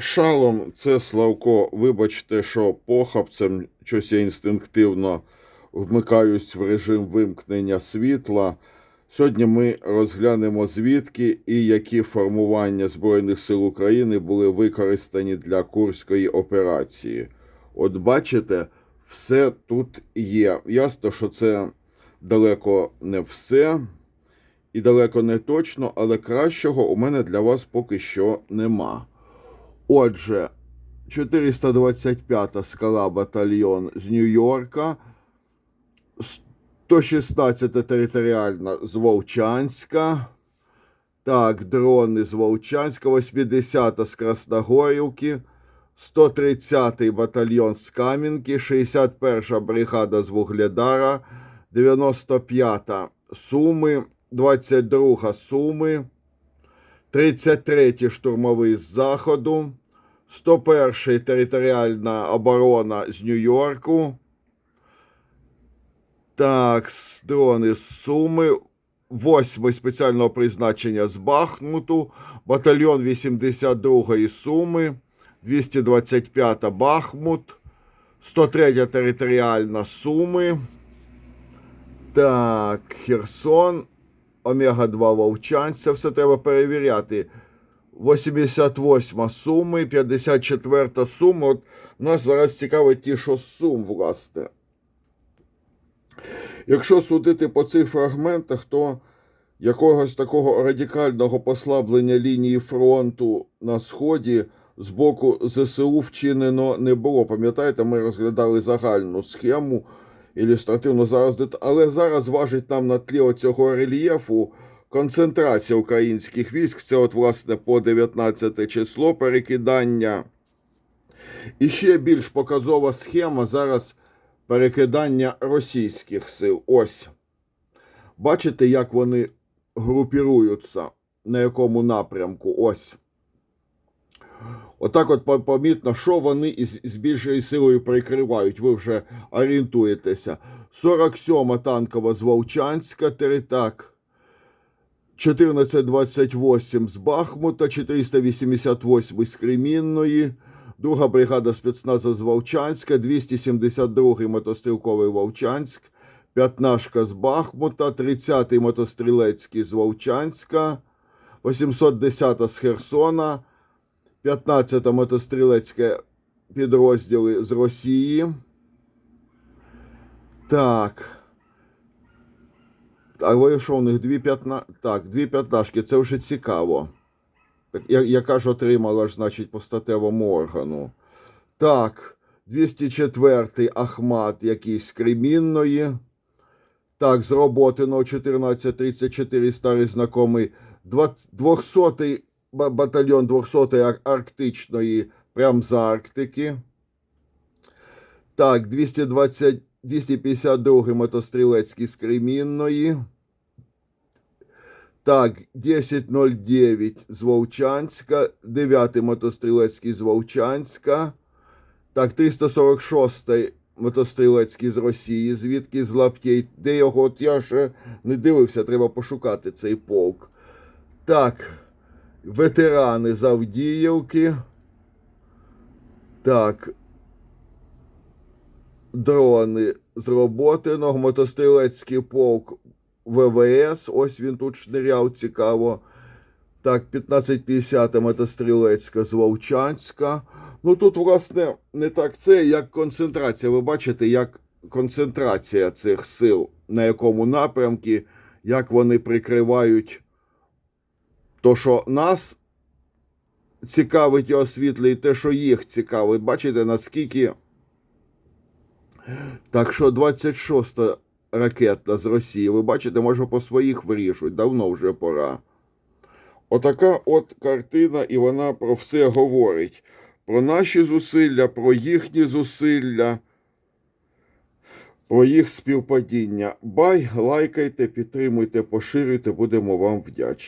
Шалом, це Славко. Вибачте, що похапцем щось я інстинктивно вмикаюсь в режим вимкнення світла. Сьогодні ми розглянемо звідки і які формування Збройних сил України були використані для Курської операції. От бачите, все тут є. Ясно, що це далеко не все і далеко не точно, але кращого у мене для вас поки що нема. Отже, 425-та скала батальйон з Нью-Йорка, 116-та територіальна з Вовчанська. Так, дрони з Вовчанська, 80-та з Красногорівки, 130-й батальйон з Кам'янки, 61-ша бригада з Вугледара, 95-та Суми, 22-га Суми, 33-й штурмовий з Заходу, 101-й територіальна оборона з Нью-Йорку. Так, дрони з Суми, 8-й спеціального призначення з Бахмуту, батальйон 82-ї Суми, 225-та Бахмут, 103-я територіальна Суми. Так, Херсон, Омега-2 Вовчанськ, це все треба перевіряти. 88 Суми, 54 Суми. От нас зараз цікавить ті, що Сум, власне. Якщо судити по цих фрагментах, то якогось такого радикального послаблення лінії фронту на сході з боку ЗСУ вчинено не було. Пам'ятаєте, ми розглядали загальну схему ілюстративно зараз, але зараз важить нам на тлі оцього рельєфу концентрація українських військ. Це, от, власне, по 19 число перекидання. І ще більш показова схема зараз перекидання російських сил. Ось. Бачите, як вони групіруються, на якому напрямку? Ось. Отак от по- помітно, що вони із, з більшою силою прикривають. Ви вже орієнтуєтеся. 47 танкова з Вовчанська, Теритак. 1428 з Бахмута, 488 з Кремінної, друга бригада спецназу з Вовчанська, 272-й мотострілковий Вовчанськ, 15 з Бахмута, 30-й мотострілецький з Вовчанська, 810-та з Херсона, 15-та мотострілецьке підрозділи з Росії. Так. А що у них дві п'ятна... Так, дві п'ятнашки, це вже цікаво. Я, яка ж отримала значить, по статевому органу. Так, 204-й Ахмат якийсь з Кремінної. Так, з Роботиного 1434 старий знакомий. 200-й батальйон 200-ї Арктичної, прям з Арктики. Так, 220, 252 мотострілецький з Кремінної. Так, 1009 з Вовчанська, 9 мотострілецький з Вовчанська. Так, 346 мотострілецький з Росії, звідки з Лаптєй. Де його? От я ще не дивився, треба пошукати цей полк. Так, ветерани з Авдіївки. Так, дрони з Роботиного, мотострілецький полк ВВС. Ось він тут шниряв, цікаво. Так, 1550 мотострілецька з Вовчанська. Ну тут, власне, не так це, як концентрація. Ви бачите, як концентрація цих сил, на якому напрямку, як вони прикривають то, що нас цікавить і освітлює, і те, що їх цікавить. Бачите, наскільки. Так що 26-та ракета з Росії, ви бачите, може по своїх вирішують, давно вже пора. Отака от картина, і вона про все говорить. Про наші зусилля, про їхні зусилля, про їх співпадіння. Бай, лайкайте, підтримуйте, поширюйте, будемо вам вдячні.